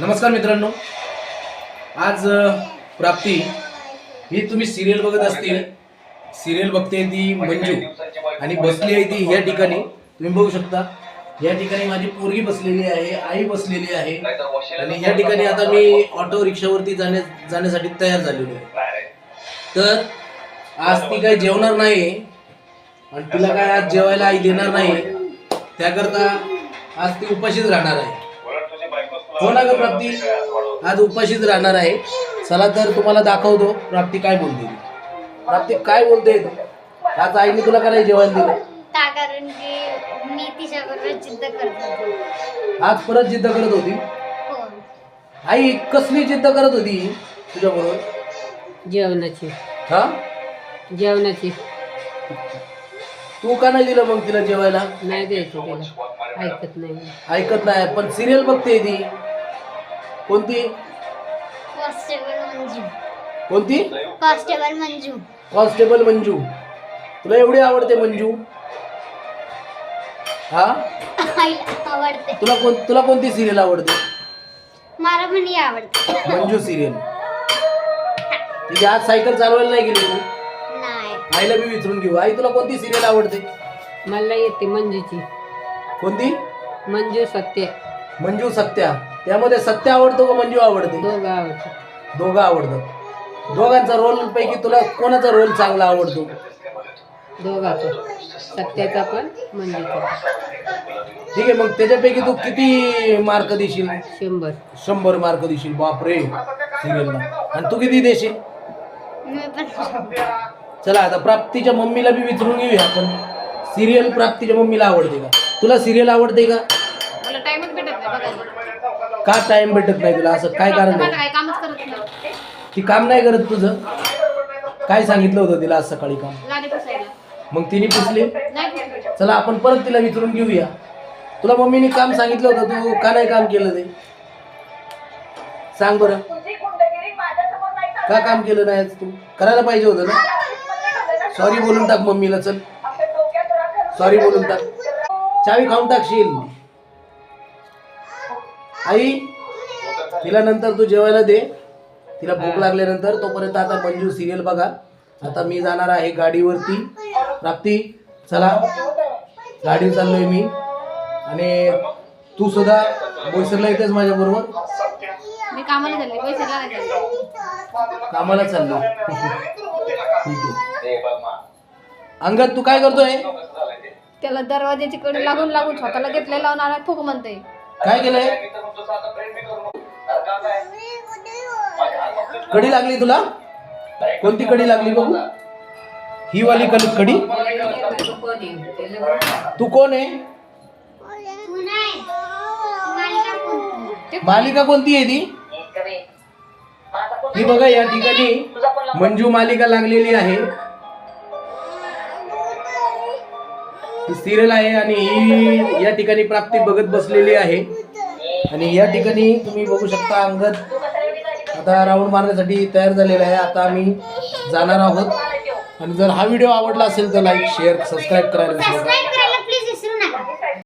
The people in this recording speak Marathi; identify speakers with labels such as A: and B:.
A: नमस्कार मित्रांनो आज प्राप्ती ही तुम्ही सिरियल बघत असतील सिरियल बघते ती मंजू आणि बसली आहे ती या ठिकाणी तुम्ही बघू शकता या ठिकाणी माझी पोरगी बसलेली आहे आई बसलेली आहे आणि या ठिकाणी आता मी ऑटो रिक्षावरती जाण्या जाण्यासाठी तयार झालेलो आहे तर आज ती काय जेवणार नाही आणि तिला काय आज जेवायला आई देणार नाही त्याकरता आज ती उपाशीच राहणार आहे हो ना गं प्राप्ती आज उपाशीच राहणार आहे चला तर तुम्हाला दाखवतो प्राप्ती काय बोलते प्राप्ती काय बोलते आज आईने तुला का नाही जेवण दिलं आज परत जिद्द करत होती हो. आई कसली जिद्द करत होती तुझ्याबरोबर जेवणाची हा जेवणाची तू का नाही दिलं मग तिला जेवायला
B: नाही द्यायचं ऐकत नाही
A: ऐकत नाही पण सिरियल बघते ती कोणती
C: कॉन्स्टेबल मंजू कोणती कॉन्स्टेबल मंजू
A: कॉन्स्टेबल मंजू तुला एवढी आवडते मंजू हा आवडते तुला कोण तुला कोणती सिरियल आवडते
C: मला आवडते
A: मंजू सिरियल तिथे आज सायकल चालवायला नाही गेली
C: तू
A: आईला मी विचारून घेऊ आई तुला कोणती सिरियल आवडते
B: मला येते मंजूची कोणती मंजू सत्य
A: मंजू सत्या त्यामध्ये सत्या आवडतो का मंजू आवडतो दोघं आवडतात दोघांचा रोल पैकी तुला कोणाचा रोल चांगला आवडतो
B: सत्याचा पण म्हणजे
A: ठीक आहे मग त्याच्यापैकी तू किती मार्क देशील शंभर शंभर मार्क देशील बापरे सिरियलला आणि तू किती देशील चला आता प्राप्तीच्या मम्मीला बी विचारून घेऊया आपण सिरियल प्राप्तीच्या मम्मीला आवडते का तुला सिरियल आवडते का
C: का
A: टाइम भेटत नाही तुला असं काय कारण आहे
C: नाही
A: ती काम नाही करत तुझ काय सांगितलं होतं तिला आज सकाळी काम मग तिने पुसली चला आपण परत तिला विचारून घेऊया तुला मम्मीने काम सांगितलं होतं तू का नाही काम केलं ते सांग बर काम केलं नाही तू करायला पाहिजे होतं ना सॉरी बोलून टाक मम्मीला चल सॉरी बोलून टाक चावी खाऊन टाकशील आई तिला नंतर तू जेवायला दे तिला भूक लागल्यानंतर तोपर्यंत आता मंजू सिरियल बघा आता मी जाणार आहे गाडीवरती प्राप्ती चला गाडी चाललोय मी आणि तू सुद्धा बोईसरला येतेस माझ्या बरोबर मी कामाला चाललो ठीक आहे अंगद तू काय करतोय
C: त्याला दरवाजाची कडे लागून लागून स्वतःला घेतले लावणार फुक म्हणते
A: काय केलंय कढी लागली तुला कोणती कडी लागली बघू ही वाली कल कडी तू कोण आहे मालिका कोणती आहे ती ही बघा या ठिकाणी मंजू मालिका लागलेली आहे सिरियल आहे आणि ही या ठिकाणी प्राप्ती बघत बसलेली आहे आणि या ठिकाणी तुम्ही बघू शकता अंगद आता राऊंड मारण्यासाठी तयार झालेला आहे आता आम्ही जाणार आहोत आणि जर हा व्हिडिओ आवडला असेल तर लाईक शेअर सबस्क्राईब करायला
C: विसरू नका